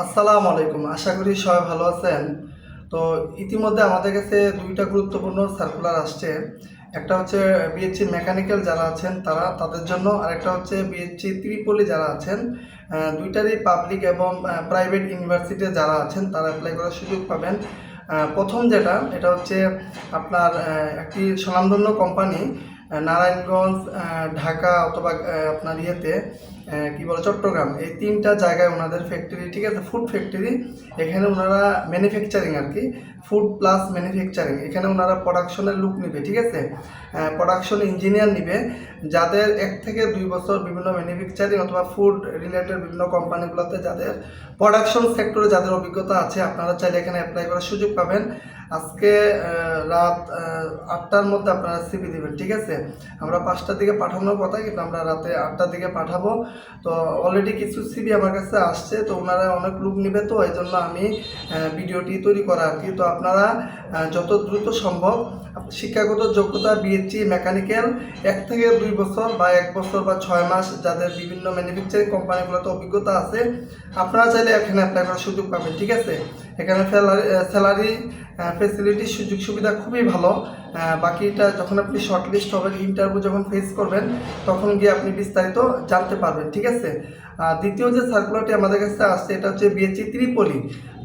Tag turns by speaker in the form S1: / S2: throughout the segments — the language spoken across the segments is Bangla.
S1: আসসালামু আলাইকুম। আশা করি সবাই ভালো আছেন। তো ইতিমধ্যে আমাদের কাছে দুইটা গুরুত্বপূর্ণ সার্কুলার আসছে। একটা হচ্ছে বিএসসি মেকানিক্যাল যারা আছেন তারা, তাদের জন্য আর একটা হচ্ছে বিএসসি ত্রিপলি যারা আছেন দুইটারই পাবলিক এবং প্রাইভেট ইউনিভার্সিটি যারা আছেন, তারা অ্যাপ্লাই করার সুযোগ পাবেন। প্রথম যেটা, এটা হচ্ছে আপনার একটি স্বনামধন্য কোম্পানি নারায়ণগঞ্জ ঢাকা অথবা আপনার ইয়েতে কি বলে, চট্টগ্রাম, এই তিনটা জায়গায় ওনাদের ফ্যাক্টরি ঠিক আছে ফুড ফ্যাক্টরি এখানে ওনারা ম্যানুফ্যাকচারিং আর কি ফুড প্লাস ম্যানুফ্যাকচারিং এখানে ওনারা প্রোডাকশনের লুক নেবে, ঠিক আছে? প্রোডাকশন ইঞ্জিনিয়ার নিবে, যাদের এক থেকে দুই বছর বিভিন্ন ম্যানুফ্যাকচারিং অথবা ফুড রিলেটেড বিভিন্ন কোম্পানিগুলোতে যাদের প্রোডাকশন সেক্টরে যাদের অভিজ্ঞতা আছে, আপনারা চাইলে এখানে অ্যাপ্লাই করার সুযোগ পাবেন। আজকে রাত আটটার মধ্যে আপনারা সিবি দিবেন, ঠিক আছে? আমরা পাঁচটার দিকে পাঠানোর কথা, কিন্তু আমরা রাতে আটটার দিকে পাঠাবো। তো অলরেডি কিছু সিবি আমার কাছে আসছে, তো ওনারা অনেক লুক নেবে, তো এই জন্য আমি ভিডিওটি তৈরি করা আর কি। তো আপনারা যত দ্রুত সম্ভব শিক্ষাগত যোগ্যতা বিএসসি মেকানিক্যাল এক থেকে দুই বছর বা এক বছর বা ছয় মাস যাদের বিভিন্ন ম্যানুফ্যাকচারিং কোম্পানিগুলোতে অভিজ্ঞতা আছে, আপনারা চাইলে এখানে অ্যাপ্লাই করার সুযোগ পাবেন, ঠিক আছে? এখানে স্যালারি স্যালারি ফেসিলিটি সুযোগ সুবিধা খুবই ভালো। বাকিটা যখন আপনি শর্ট লিস্ট হবেন ইন্টারভিউ যখন ফেস করবেন, তখন গিয়ে আপনি বিস্তারিত জানতে পারবেন, ঠিক আছে? দ্বিতীয় যে সার্কুলারটি আমাদের কাছে আসছে, এটা হচ্ছে বিএসসি ত্রিপলি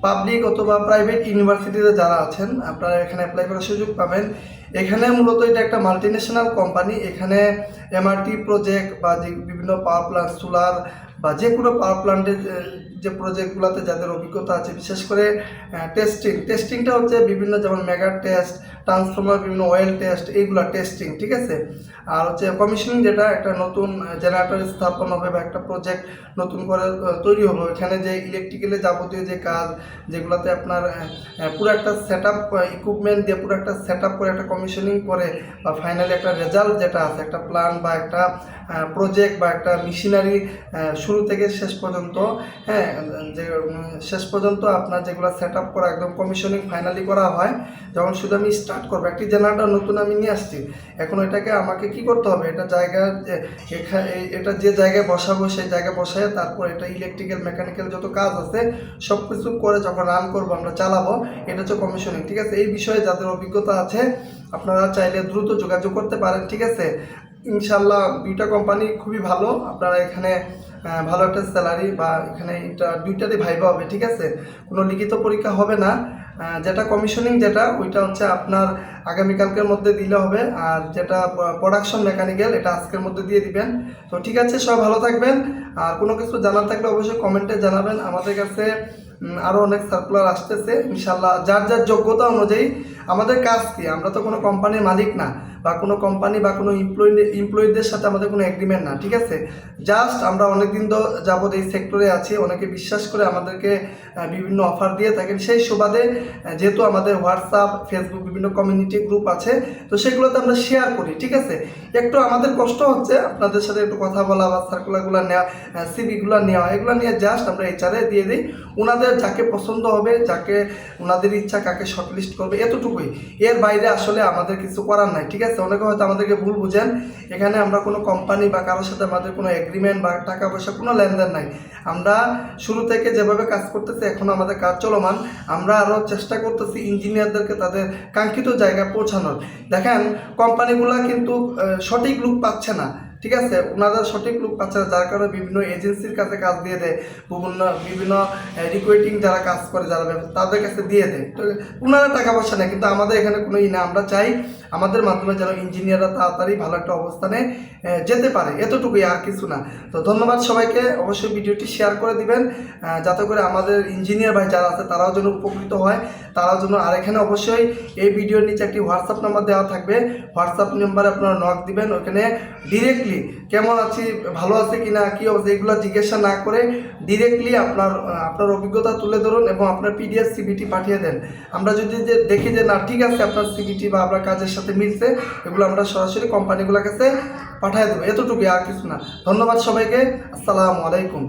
S1: পাবলিক অথবা প্রাইভেট ইউনিভার্সিটিতে যারা আছেন, আপনারা এখানে অ্যাপ্লাই করার সুযোগ পাবেন। এখানে মূলত এটা একটা মাল্টিন্যাশনাল কোম্পানি এখানে এমআরটি প্রজেক্ট বা যে বিভিন্ন পাওয়ার প্লান্ট সোলার বা যে কোনো পাওয়ার প্লান্টের যে প্রজেক্টগুলোতে যাদের অভিজ্ঞতা আছে, বিশেষ করে টেস্টিং টেস্টিংটা হচ্ছে বিভিন্ন যেমন মেগা টেস্ট ট্রান্সফর্মার বিভিন্ন অয়েল টেস্ট এইগুলো টেস্টিং ঠিক আছে? আর হচ্ছে কমিশনিং যেটা, একটা নতুন জেনারেটর স্থাপন হবে বা একটা প্রজেক্ট নতুন করে তৈরি হলো এখানে যে ইলেকট্রিক্যালের যাবতীয় যে কাজ, যেগুলোতে আপনার পুরো একটা সেট আপ ইকুইপমেন্ট দিয়ে পুরো একটা সেট আপ করে একটা কমিশনিং করে বা ফাইনালি একটা রেজাল্ট যেটা আছে, একটা প্ল্যান বা একটা প্রজেক্ট বা একটা মেশিনারি শুরু থেকে শেষ পর্যন্ত হ্যাঁ যে শেষ পর্যন্ত আপনার যেগুলো সেট আপ করা, একদম কমিশনিং ফাইনালি করা হয়, যখন শুধু আমি স্টার্ট করব, একটি জেনারেটর নতুন আমি নিয়ে আসছি। এখন এটাকে আমাকে কি করতে হবে? এটা জায়গা এটা যে জায়গায় বসাবো, সেই জায়গায় বসায় তারপর এটা ইলেকট্রিক্যাল মেকানিক্যাল যত কাজ আছে সব কিছু করে যখন রান করব, আমরা চালাবো, এটা হচ্ছে কমিশনিং ঠিক আছে? এই বিষয়ে যাদের অভিজ্ঞতা আছে, আপনারা চাইলে দ্রুত যোগাযোগ করতে পারেন, ঠিক আছে? ইনশাল্লাহ দুইটা কোম্পানি খুবই ভালো। আপনারা এখানে ভালো একটা স্যালারি বা এখানে এটা দুইটাতে ভাইবা হবে, ঠিক আছে? কোনো লিখিত পরীক্ষা হবে না। যেটা কমিশনিং যেটা, ওইটা হচ্ছে আপনার আগামীকালকের মধ্যে দিলে হবে। আর যেটা প্রোডাকশন মেকানিক্যাল এটা আজকের মধ্যে দিয়ে দিবেন। তো ঠিক আছে সব ভালো থাকবেন। আর কোনো কিছু জানার থাকলে অবশ্যই কমেন্টে জানাবেন। আমাদের কাছে আরও অনেক সার্কুলার আসতেছে ইনশাল্লাহ যার যার যোগ্যতা অনুযায়ী আমাদের কাজ কি? আমরা তো কোনো কোম্পানির মালিক না, বা কোনো কোম্পানি বা কোনো এমপ্লয়ি এমপ্লয়িদের সাথে আমাদের কোনো এগ্রিমেন্ট না, ঠিক আছে? জাস্ট আমরা অনেক দিন তো যাবত এই সেক্টরে আছি, অনেকে বিশ্বাস করে আমাদেরকে বিভিন্ন অফার দিয়ে থাকেন। সেই সুবাদে যেহেতু আমাদের হোয়াটসঅ্যাপ ফেসবুক বিভিন্ন কমিউনিটি গ্রুপ আছে, তো সেগুলোতে আমরা শেয়ার করি, ঠিক আছে? একটু আমাদের কষ্ট হচ্ছে আপনাদের সাথে একটু কথা বলা বা সার্কুলারগুলো নেওয়া সিবিগুলো নেওয়া, এগুলো নিয়ে জাস্ট আমরা এইচারে দিয়ে দিই। ওনাদের যাকে পছন্দ হবে, যাকে ওনাদের ইচ্ছা কাকে শর্টলিস্ট করবে, এতটুকুই। এর বাইরে আসলে আমাদের কিছু করার নাই, ঠিক আছে? অনেকে হয়তো আমাদেরকে ভুল বুঝেন। এখানে আমরা কোনো কোম্পানি বা কারোর সাথে আমাদের কোনো এগ্রিমেন্ট বা টাকা পয়সা, কোনো লেনদেন নাই। আমরা শুরু থেকে যেভাবে কাজ করতেছি, এখন আমাদের কাজ চলমান। আমরা আরও চেষ্টা করতেছি ইঞ্জিনিয়ারদেরকে তাদের কাঙ্ক্ষিত জায়গায় পৌঁছানোর। দেখেন কোম্পানিগুলো কিন্তু সঠিক লুক পাচ্ছে না। ঠিক আছে? ওনাদের সঠিক লোক পাচ্ছে না, যার কারণে বিভিন্ন এজেন্সির কাছে কাজ দিয়ে দেয়, বিভিন্ন বিভিন্ন রিকোয়েটিং যারা কাজ করে, যারা তাদের কাছে দিয়ে দেয়। ওনারা টাকা পয়সা নেয়, কিন্তু আমাদের এখানে কোনো ই না আমরা চাই আমাদের মাধ্যমে যেন ইঞ্জিনিয়াররা তাড়াতাড়ি ভালো একটা অবস্থানে যেতে পারে। এতটুকুই আর কিছু না। তো ধন্যবাদ সবাইকে। অবশ্যই ভিডিওটি শেয়ার করে দিবেন যাতে করে আমাদের ইঞ্জিনিয়ার ভাই যারা আছে, তারাও যেন উপকৃত হয়। তারাও যেন, আর এখানে অবশ্যই এই ভিডিওর নিচে একটি হোয়াটসঅ্যাপ নাম্বার দেওয়া থাকবে। হোয়াটসঅ্যাপ নাম্বারে আপনারা নক দিবেন, ওখানে ডিরেক্টলি কেমন আছি, ভালো আছে কি না কী অবস্থা, এগুলো জিজ্ঞাসা না করে ডিরেক্টলি আপনার আপনার অভিজ্ঞতা তুলে ধরুন এবং আপনার পিডিএফ সিবিটি পাঠিয়ে দেন। আমরা যদি যে দেখি যে, না, ঠিক আছে, আপনার সিবিটি বা আপনার কাজের সাথে মিলছে, এগুলো আমরা সরাসরি কোম্পানিগুলোর কাছে পাঠিয়ে দেবো। এতটুকু আর কিছু না। ধন্যবাদ সবাইকে। আসসালামু আলাইকুম।